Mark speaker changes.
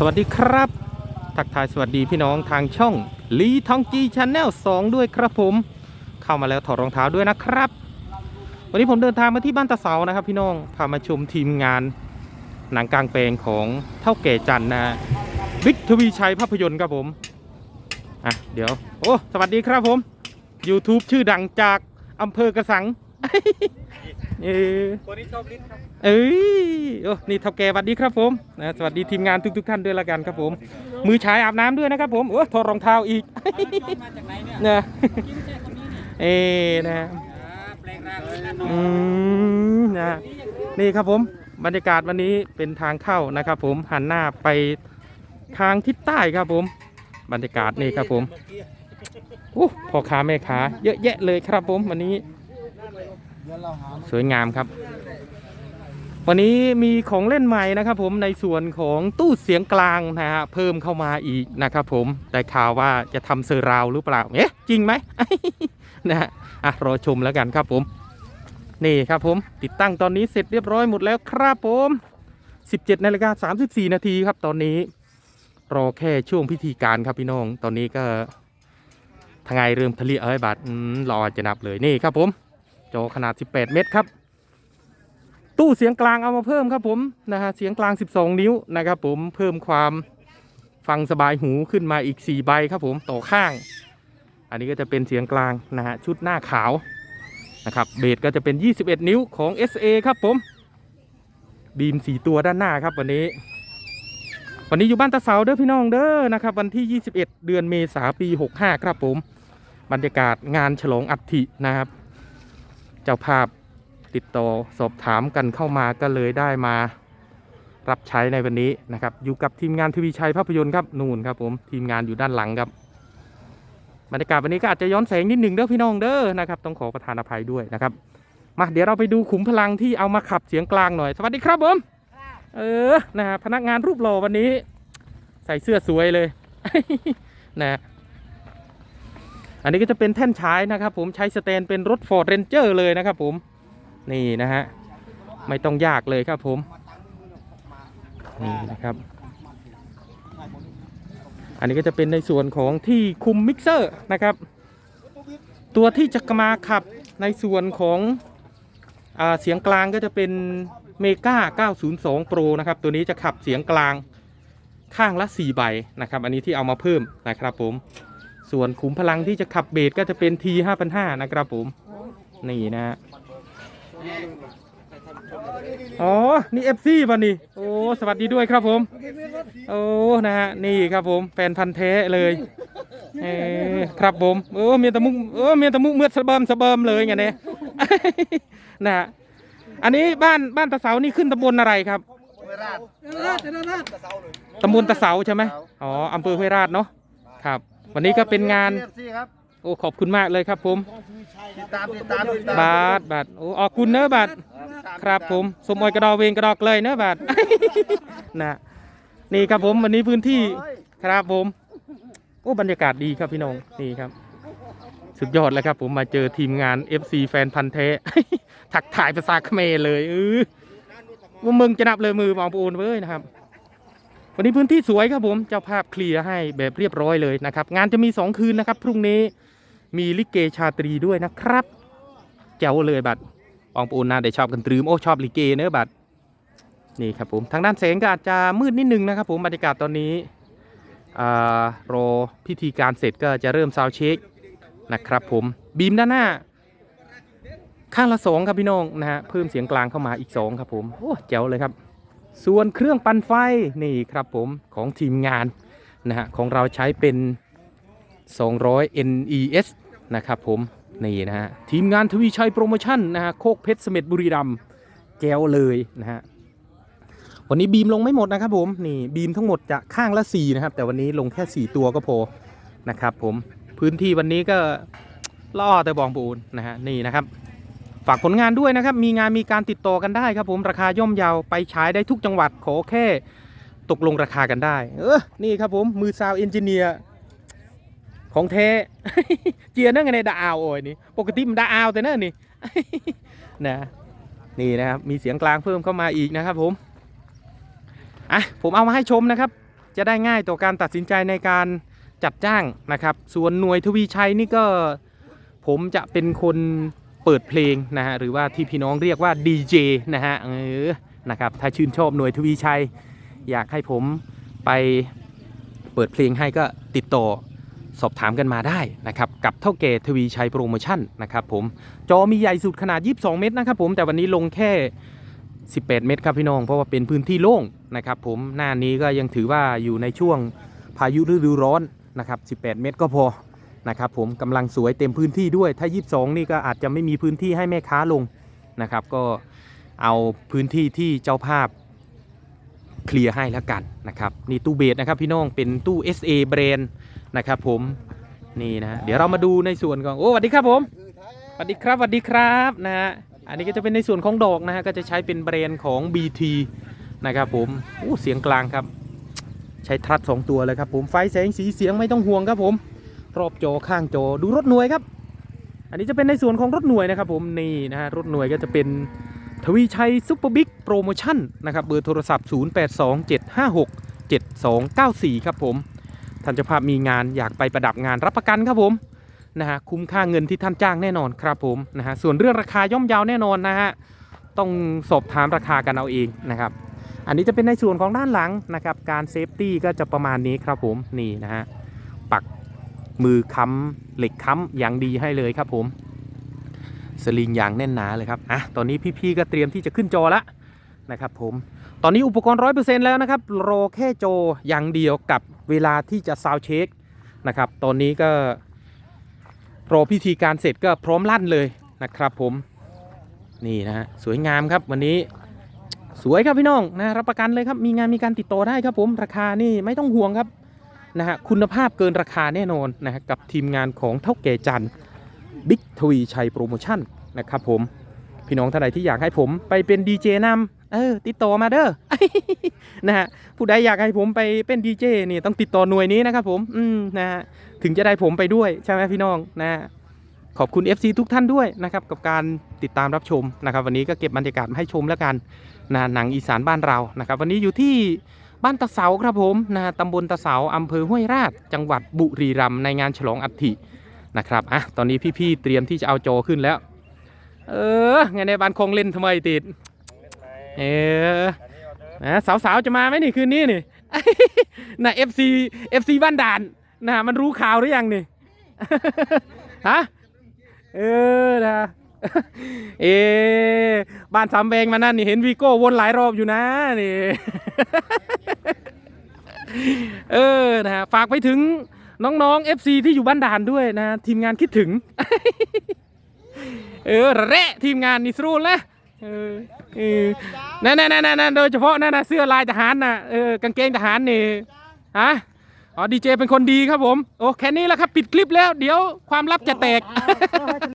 Speaker 1: สวัสดีครับ ทักทายสวัสดีพี่น้องทางช่องลีทองจีชาแนล2ด้วยครับผม เข้ามาแล้วถอดรองเท้าด้วยนะครับ วันนี้ผมเดินทางมาที่บ้านตาเสานะครับ พี่น้องพามาชมทีมงาน หนังกลางแปลงของเท่าแก่จันนะบิ๊กทวีชัยภาพยนตร์ครับผมอะเดี๋ยว โอ้สวัสดีครับผม YouTube ชื่อดังจากอำเภอกระสัง เออ
Speaker 2: คนที่ชอบลิ้นครับ
Speaker 1: เอ้ยโอ้นี่เท่าแก่สวัสดีครับผมนะสวัสดีทีมงานทุก ๆ ท่านด้วยละกันครับผม มือชายอาบน้ำด้วยนะครับผมโอ้ถอดรองเท้าอีก
Speaker 2: มาจากไหนเนี่ย
Speaker 1: นะ
Speaker 2: กินแค่คนนี้เนี่ย
Speaker 1: เอ้นะ
Speaker 2: อ่าแปลงร่างเลยนะน้อ
Speaker 1: อื
Speaker 2: ง
Speaker 1: มนะนี่ครับผมบรรยากาศวันนี้เป็นทางเข้านะครับ ผมหันหน้าไปทางทิศใต้ครับผม บรรยากาศนี่ครับผมโอ้พ่อค้าแม่ค้าเยอะแยะเลยครับผมวันนี้ สวยงามครับ วันนี้มีของเล่นใหม่นะครับ ผมในส่วนของตู้เสียงกลางนะฮะเพิ่มเข้ามาอีกนะครับ ผมแต่ข่าวว่าจะทำเซอร์ราวหรือเปล่าเอ๊ะจริงไหม นะฮะอะรอชมแล้วกันครับผมนี่ครับผมติดตั้งตอนนี้เสร็จเรียบร้อยหมดแล้วครับผม 17นาฬิกา34 นาทีครับตอนนี้ รอแค่ช่วงพิธีการครับพี่น้อง ตอนนี้ก็ทางไงเริ่มทะเลเอ้ยบัตรอืมรอจะนับเลยนี่ครับผม จอขนาด 18 เมตรครับ ตู้เสียงกลางเอามาเพิ่มครับผมนะฮะเสียงกลาง 12 นิ้วนะครับผมเพิ่มความฟังสบายหูขึ้นมาอีก 4 ใบครับผมต่อข้าง อันนี้ก็จะเป็นเสียงกลางนะฮะชุดหน้าขาวนะครับเบสก็จะเป็น 21 นิ้วของ SA ครับผมบีม 4 ตัวด้านหน้าครับวันนี้ วันนี้อยู่บ้านตาเสาเด้อพี่น้องเด้อนะครับวันที่ 21 เดือนเมษาปี 65 ครับผม บรรยากาศงานฉลองอัฐินะครับ เจ้าภาพติดต่อสอบถามกันเข้ามาก็เลยได้มารับใช้ในวันนี้นะครับ อยู่กับทีมงานทวีชัยภาพยนตร์ครับนู่นครับผมทีมงานอยู่ด้านหลังครับบรรยากาศวันนี้ก็อาจจะย้อนแสงนิดหนึ่งเด้อพี่น้องเด้อนะครับต้องขอประทานอภัยด้วยนะครับ มาเดี๋ยวเราไปดูขุมพลังที่เอามาขับเสียงกลางหน่อย สวัสดีครับผมเออนะฮะพนักงานรูปหล่อวันนี้ ใส่เสื้อสวยเลยนะ อันนี้ก็จะเป็นแท่นฉายนะครับ ผมใช้สแตนเป็นรถ Ford Ranger เลยนะครับผมนี่นะฮะไม่ต้องยากเลยครับผมนี่นะครับ อันนี้ก็จะเป็นในส่วนของที่คุมมิกเซอร์นะครับ ตัวที่จะมาขับในส่วนของอาเสียงกลางก็จะเป็นเมกา902 Pro นะครับ ตัวนี้จะขับเสียงกลางข้างละ 4 ใบนะครับ อันนี้ที่เอามาเพิ่มนะครับผม ส่วนขุมพลังที่จะขับเบสก็จะเป็น T 5,500นะครับผม นี่นะฮะอ๋อ นี่ FC ป่ะนี่ โอ้ สวัสดีด้วยครับผม โอ้ นะฮะ นี่ครับผม แฟนพันธ์แท้เลยเออครับผม โอ้ เมียตะมุกโอ้ เมียตะมุกเมือดสะเบิมสะเบิมเลยไงเนี่ยนะฮะ อันนี้บ้านบ้านตะเสานี่ขึ้นตำบลอะไรครับตำบลตะเสาใช่ไหมอ๋ออำเภอห้วยราชเนาะ ครับ วันนี้ก็เป็นงาน
Speaker 2: ครับ
Speaker 1: โอ้ขอบคุณมากเลยครับผม
Speaker 2: ติดตามติดตามติดตาม
Speaker 1: บาทบาทโอ้ออกคุณเนอะบาทครับผมสมออยกระดอเวงกระดอกเลยเนอะบาท นะนี่ครับผมวันนี้พื้นที่ครับผม โอ้บรรยากาศดีครับพี่น้องนี่ครับ สุดยอดเลยครับ ผมมาเจอทีมงาน FC แฟนพันธ์แท้ถักถ่ายภาษาเขมรเลยเออว่ามึงจะนับเลยมือมองปูนเว้ยนะครับ วันนี้พื้นที่สวยครับผมเจ้าภาพเคลียร์ให้แบบเรียบร้อยเลยนะครับ งานจะมีสองคืนนะครับ พรุ่งนี้มีลิเกชาตรีด้วยนะครับแจ๋วเลยบัตรปองปูนนะได้ชอบกันตรึมโอ้ชอบลิเกเนื้อบัตรนี่ครับผมทางด้านแสงก็อาจจะมืดนิดนึงนะครับ ผมบรรยากาศตอนนี้รอพิธีการเสร็จก็จะเริ่มซาวเช็คนะครับ ผมบีมด้านหน้า ข้างละสองครับพี่น้องนะฮะเพิ่มเสียงกลางเข้ามาอีกสองครับผมโอ้แจ๋วเลยครับ ส่วนเครื่องปั่นไฟนี่ครับผมของทีมงานนะฮะของเราใช้เป็น 200 NES นะครับผมนี่นะฮะทีมงานทวีชัยโปรโมชั่นนะฮะโคกเพชรเสม็ดบุรีรัมย์แก้วเลยนะฮะวันนี้บีมลงไม่หมดนะครับผมนี่บีมทั้งหมดจะข้างละ4นะครับแต่วันนี้ลงแค่ 4 ตัวก็พอนะครับผมพื้นที่วันนี้ก็ล่อแต่บองปูนนะฮะนี่นะครับ ฝากผลงานด้วยนะครับ มีงานมีการติดต่อกันได้ครับผมราคาย่อมเยาวไปใช้ได้ทุกจังหวัดขอแค่ตกลงราคากันได้ เออ นี่ครับผมมือซาวเอนจิเนียร์ของแท้ เจียนั่งไงในดาวโอ้ยนี่ ปกติมันดาวแต่นั่นนี่นะนี่นะครับมีเสียงกลางเพิ่มเข้ามาอีกนะครับผมอะผมเอามาให้ชมนะครับ จะได้ง่ายต่อการตัดสินใจในการจัดจ้างนะครับ ส่วนหน่วยทวีชัยนี่ก็ ผมจะเป็นคน เปิดเพลงนะฮะหรือว่าที่พี่น้องเรียกว่าดีเจนะฮะเออนะครับถ้าชื่นชอบหน่วยทวีชัย อยากให้ผมไปเปิดเพลงให้ก็ติดต่อสอบถามกันมาได้นะครับกับเท่าแก่ทวีชัยโปรโมชั่นนะครับผมจอมีใหญ่สุดขนาด 22 เมตรนะครับผมแต่วันนี้ลงแค่ 18 เมตรครับพี่น้อง เพราะว่าเป็นพื้นที่โล่งนะครับผมหน้านี้ก็ยังถือว่าอยู่ในช่วงพายุฤดูร้อนนะครับ 18 เมตรก็พอ นะครับผมกำลังสวยเต็มพื้นที่ด้วยถ้า 22 นี่ก็อาจจะไม่มีพื้นที่ให้แม่ค้าลงนะครับ ก็เอาพื้นที่ที่เจ้าภาพเคลียร์ให้แล้วกันนะครับนี่ตู้เบสนะครับพี่น้องเป็นตู้ SA แบรนด์นะครับผมนี่นะเดี๋ยวเรามาดูในส่วนของโอ้สวัสดีครับผมสวัสดีครับสวัสดีครับนะฮะอันนี้ก็จะเป็นในส่วนของดอกนะฮะก็จะใช้เป็นแบรนด์ของ BT นะครับผมโอ้เสียงกลางครับ ใช้ทรัสสองตัวเลยครับผมไฟแสงสีเสียงไม่ต้องห่วงครับผม รอบจอข้างจอดูรถหน่วยครับ อันนี้จะเป็นในส่วนของรถหน่วยนะครับ ผมนี่นะฮะรถหน่วยก็จะเป็นทวีชัยซุปเปอร์บิ๊กโปรโมชั่นนะครับเบอร์โทรศัพท์ 0827567294 ครับผมท่านเจ้าภาพมีงานอยากไปประดับงานรับประกันครับผมนะฮะคุ้มค่าเงินที่ท่านจ้างแน่นอนครับผมนะฮะส่วนเรื่องราคาย่อมเยาวแน่นอนนะฮะต้องสอบถามราคากันเอาเองนะครับ อันนี้จะเป็นในส่วนของด้านหลังนะครับ การเซฟตี้ก็จะประมาณนี้ครับผมนี่นะฮะปัก มือค้ำเหล็กค้ำอย่างดีให้เลยครับผม สลิงอย่างแน่นหนาเลยครับอะตอนนี้พี่ๆก็เตรียมที่จะขึ้นจอละนะครับผม ตอนนี้อุปกรณ์ร้อยเปอร์เซ็นต์แล้วนะครับ รอแค่โจอย่างเดียวกับเวลาที่จะซาวเช็คนะครับ ตอนนี้ก็รอพิธีการเสร็จก็พร้อมลั่นเลยนะครับผม นี่นะฮะสวยงามครับวันนี้สวยครับพี่น้องนะรับประกันเลยครับมีงานมีการติดต่อได้ครับผมราคานี่ไม่ต้องห่วงครับ นะฮะคุณภาพเกินราคาแน่นอนนะฮะกับทีมงานของเท่าแก่จันบิ๊กทวีชัยโปรโมชั่นนะครับผมพี่น้องท่านใดที่อยากให้ผมไปเป็นดีเจนำเออติดต่อมาเด้อนะฮะผู้ใดอยากให้ผมไปเป็นดีเจนี่ต้องติดต่อหน่วยนี้นะครับผมอืมนะฮะถึงจะได้ผมไปด้วยใช่ไหมพี่น้องนะขอบคุณ FC ทุกท่านด้วยนะครับกับการติดตามรับชมนะครับ วันนี้ก็เก็บบรรยากาศมาให้ชมแล้วกันนะหนังอีสานบ้านเรานะครับ วันนี้อยู่ที่ บ้านตะเสาครับผมนะตำบลตะเสาอำเภอห้วยราช จังหวัดบุรีรัมย์ในงานฉลองอัฐินะครับอะตอนนี้พี่ๆเตรียมที่จะเอาโจขึ้นแล้ว เออไงในบ้านคงเล่นทำไมติด เออนะสาวๆจะมาไหมนี่คืนนี้นี่นะ FC FC บ้านด่านนะมันรู้ข่าวหรือยังนี่ฮะเออนะ เอบ้านสามแบงมานั่นนี่เห็นวีโก้วนหลายรอบอยู่นะนี่เออนะฮะฝากไปถึงน้องๆ FC ที่อยู่บ้านด่านด้วยนะ ทีมงานคิดถึง เออแระทีมงานนี่สู้แล้วเออเออนั่นนั่นนั่นนั่นโดยเฉพาะนั่นนะเสื้อลายทหารน่ะเออกางเกงทหารนี่ฮะอ๋อดีเจเป็นคนดีครับผม โอ้แค่นี้แหละครับ ปิดคลิปแล้ว เดี๋ยวความลับจะแตก